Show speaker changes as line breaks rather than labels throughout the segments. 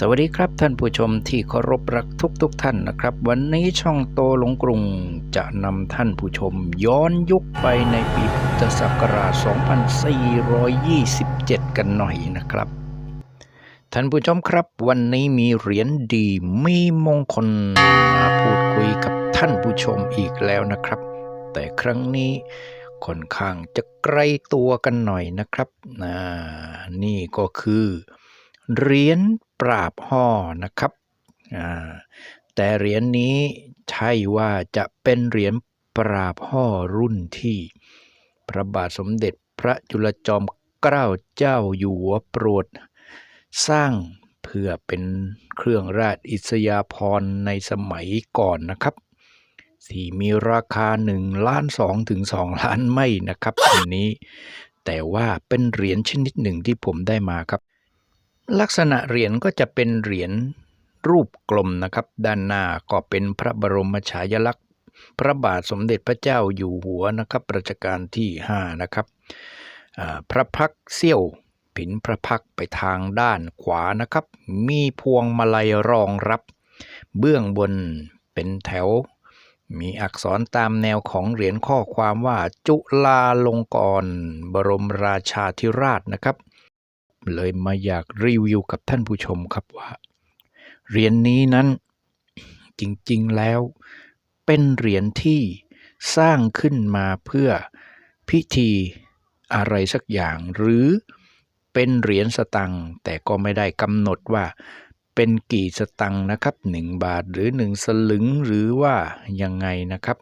สวัสดีครับท่านผู้ชมที่เคารพรักทุกๆท่านนะครับ วันนี้ช่องโตหลงกรุงจะนำท่านผู้ชมย้อนยุคไปในปีพุทธศักราช 2427 กันหน่อยนะครับ ท่านผู้ชมครับ วันนี้มีเหรียญดีมีมงคลมาพูดคุยกับท่านผู้ชมอีกแล้วนะครับ แต่ครั้งนี้ค่อนข้างจะไกลตัวกันหน่อยนะครับ นี่ก็คือ เหรียญปราบห่อนะครับแต่เหรียญนี้ใช่ว่าจะเป็นเหรียญปราบห่อรุ่นที่ พระบาทสมเด็จพระจุลจอมเกล้าเจ้าอยู่หัวโปรด สร้างเพื่อเป็นเครื่องราชอิสยาภรณ์ในสมัยก่อนนะครับที่มีราคา1ล้าน2ถึง2ล้านไม่นะครับอันนี้ แต่ว่าเป็นเหรียญชนิดหนึ่งที่ผมได้มาครับ ลักษณะเหรียญก็จะเป็นเหรียญรูปกลมนะครับ ด้านหน้าก็เป็นพระบรมฉายลักษณ์ พระบาทสมเด็จพระเจ้าอยู่หัวนะครับรัชกาลที่ 5 นะครับพระพักเสี้ยวผินพระพักไปทางด้านขวานะครับ มีพวงมาลัยรองรับ เบื้องบนเป็นแถว มีอักษรตามแนวของเหรียญข้อความว่าจุฬาลงกรณ์บรมราชาธิราชนะครับ เลยมาอยากรีวิวกับท่านผู้ชมครับว่า เหรียญนี้นั้นจริงๆแล้ว เป็นเหรียญที่สร้างขึ้นมาเพื่อพิธีอะไรสักอย่าง หรือเป็นเหรียญสตังค์แต่ก็ไม่ได้กำหนดว่าเป็นกี่สตังค์นะครับหนึ่งบาทหรือหนึ่งสลึงหรือว่ายังไงนะครับ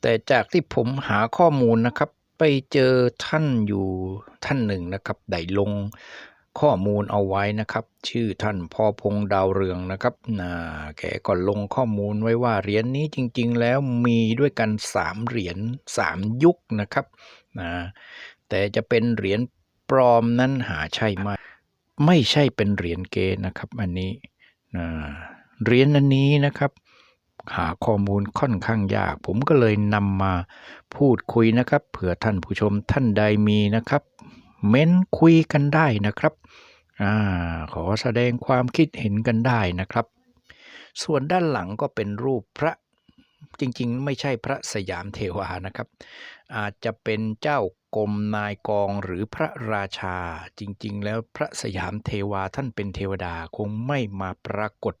แต่จากที่ผมหาข้อมูลนะครับ ไปเจอท่านอยู่ท่านหนึ่งนะครับ ได้ลง ข้อมูลเอาไว้นะครับ ชื่อท่านพ่อพงดาวเรืองนะครับนะแกก็ลงข้อมูลไว้ว่าเหรียญนี้จริง ๆ แล้วมีด้วยกันสามเหรียญสามยุคนะครับนะแต่จะเป็นเหรียญปลอมนั้นหาใช่ไหมไม่ใช่เป็นเหรียญเกนะครับอันนี้นะเหรียญอันนี้นะครับหาข้อมูลค่อนข้างยาก ผมก็เลยนำมาพูดคุยนะครับเผื่อท่านผู้ชมท่านใดมีนะครับ เม้นคุยกันได้นะครับอขอแสดงความคิดเห็นกันได้นะครับ ส่วนด้านหลังก็เป็นรูปพระจริงๆ ไม่ใช่พระสยามเทวานะครับ อาจจะเป็นเจ้ากรมนายกองหรือพระราชา จริงๆ แล้วพระสยามเทวาท่านเป็นเทวดาคงไม่มาปรากฏ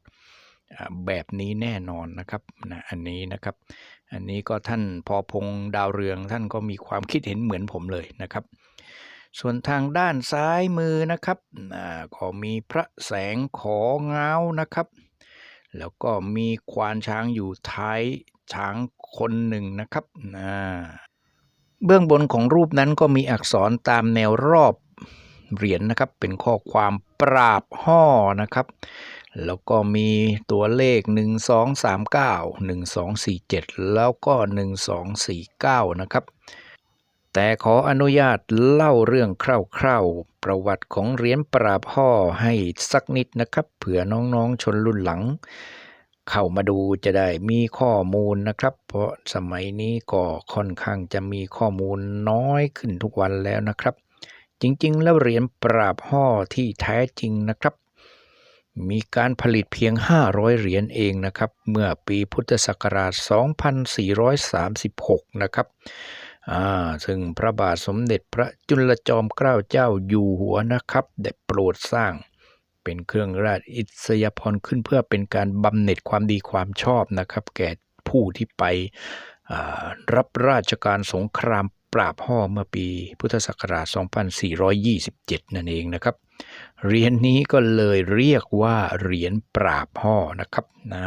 แบบนี้แน่นอนนะครับนะอันนี้นะครับ อันนี้ก็ท่านพอพงดาวเรืองท่านก็มีความคิดเห็นเหมือนผมเลยนะครับ ส่วนทางด้านซ้ายมือนะครับอ่าก็มีพระแสงของเงานะครับ แล้วก็มีควานช้างอยู่ท้ายช้างคนหนึ่งนะครับอ่าเบื้องบนของรูปนั้นก็มีอักษรตามแนวรอบเหรียญนะครับ เป็นข้อความปราบห่อนะครับ แล้วก็มีตัวเลข 1 2 3 9 1 2 4 7 แล้วก็ 1 2 4 9 นะครับ แต่ขออนุญาตเล่าเรื่องคร่าวๆ ประวัติของเหรียญปราบห่อให้สักนิดนะครับ เผื่อน้องๆชนรุ่นหลัง เข้ามาดูจะได้มีข้อมูลนะครับ เพราะสมัยนี้ก็ค่อนข้างจะมีข้อมูลน้อยขึ้นทุกวันแล้วนะครับ จริงๆ แล้วเหรียญปราบห่อที่แท้จริงนะครับ มีการผลิตเพียง 500 เหรียญเองนะครับ เมื่อปีพุทธศักราช 2436 นะครับ ซึ่งพระบาทสมเด็จพระจุลจอมเกล้าเจ้าอยู่หัวนะครับ ได้โปรดสร้าง เป็นเครื่องราชอิสยาภรขึ้นเพื่อเป็นการบำเหน็จความดีความชอบนะครับ แก่ผู้ที่ไปรับราชการสงครามปราบห่อเมื่อปีพุทธศักราช 2427 นั่นเองนะครับ เหรียญนี้ก็เลยเรียกว่าเหรียญปราบห่อนะครับนะ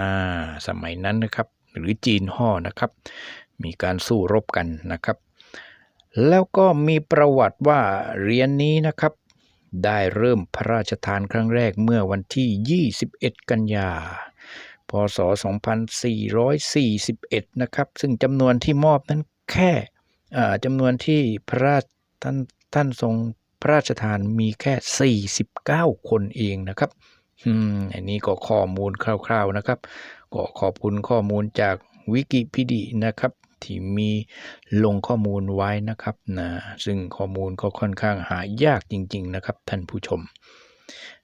สมัยนั้นนะครับ หรือจีนห่อนะครับ มีการสู้รบกันนะครับ แล้วก็มีประวัติว่าเหรียญนี้นะครับ ได้เริ่มพระราชทานครั้งแรกเมื่อวันที่ 21 กันยา พศ 2441 นะครับ ซึ่งจำนวนที่มอบนั้นแค่จำนวนที่พระราชท่านท่านทรงพระราชทานมีแค่ 49 คนเองนะครับอืมอันนี้ก็ข้อมูลคร่าว ๆนะครับ ก็ขอบคุณข้อมูลจากวิกิพีดีนะครับ ที่มีลงข้อมูลไว้นะครับนะซึ่งข้อมูลก็ค่อนข้างหายากจริง ๆ นะครับ ท่านผู้ชม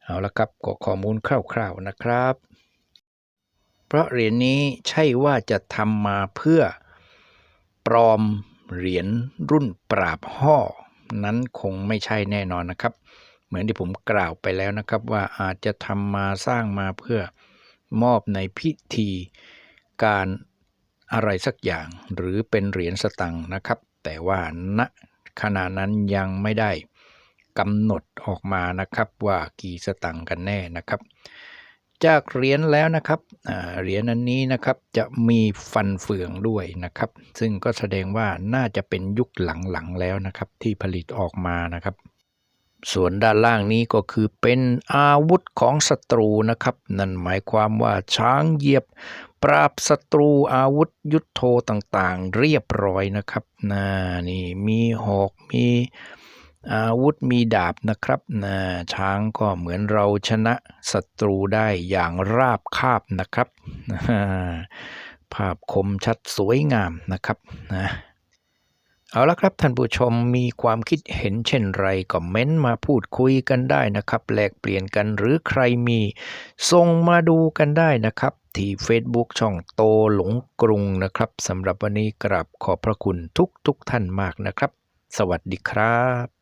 เอาละครับก็ข้อมูลคร่าวๆนะครับ เพราะเหรียญนี้ใช่ว่าจะทำมาเพื่อปลอมเหรียญรุ่นปราบห่อนั้นคงไม่ใช่แน่นอนนะครับ เหมือนที่ผมกล่าวไปแล้วนะครับว่าอาจจะทำมาสร้างมาเพื่อมอบในพิธีการ อะไรสักอย่างหรือเป็นเหรียญสตังค์นะครับ แต่ว่าณขณะนั้นยังไม่ได้กำหนดออกมานะครับว่ากี่สตังค์กันแน่นะครับ จากเหรียญแล้วนะครับเหรียญอันนี้นะครับจะมีฟันเฟืองด้วยนะครับ ซึ่งก็แสดงว่าน่าจะเป็นยุคหลังๆแล้วนะครับที่ผลิตออกมานะครับ ส่วนด้านล่างนี้ก็คือเป็นอาวุธของศัตรูนะครับ นั่นหมายความว่าช้างเหยียบ ปราบศัตรูอาวุธยุทโธต่างๆ เรียบร้อยนะครับนะนี่มีหอกมีอาวุธมีดาบนะครับนะช้างก็เหมือนเราชนะศัตรูได้อย่างราบคาบนะครับ ภาพคมชัดสวยงามนะครับนะ เอาละครับท่านผู้ชมมีความคิดเห็นเช่นไรก็เม้นต์มาพูดคุยกันได้นะครับแลกเปลี่ยนกันหรือใครมีส่งมาดูกันได้นะครับ ที่ Facebook ช่องโตหลงกรุงนะครับสำหรับวันนี้กราบขอบพระคุณทุกทุกท่านมากนะครับ สวัสดีครับ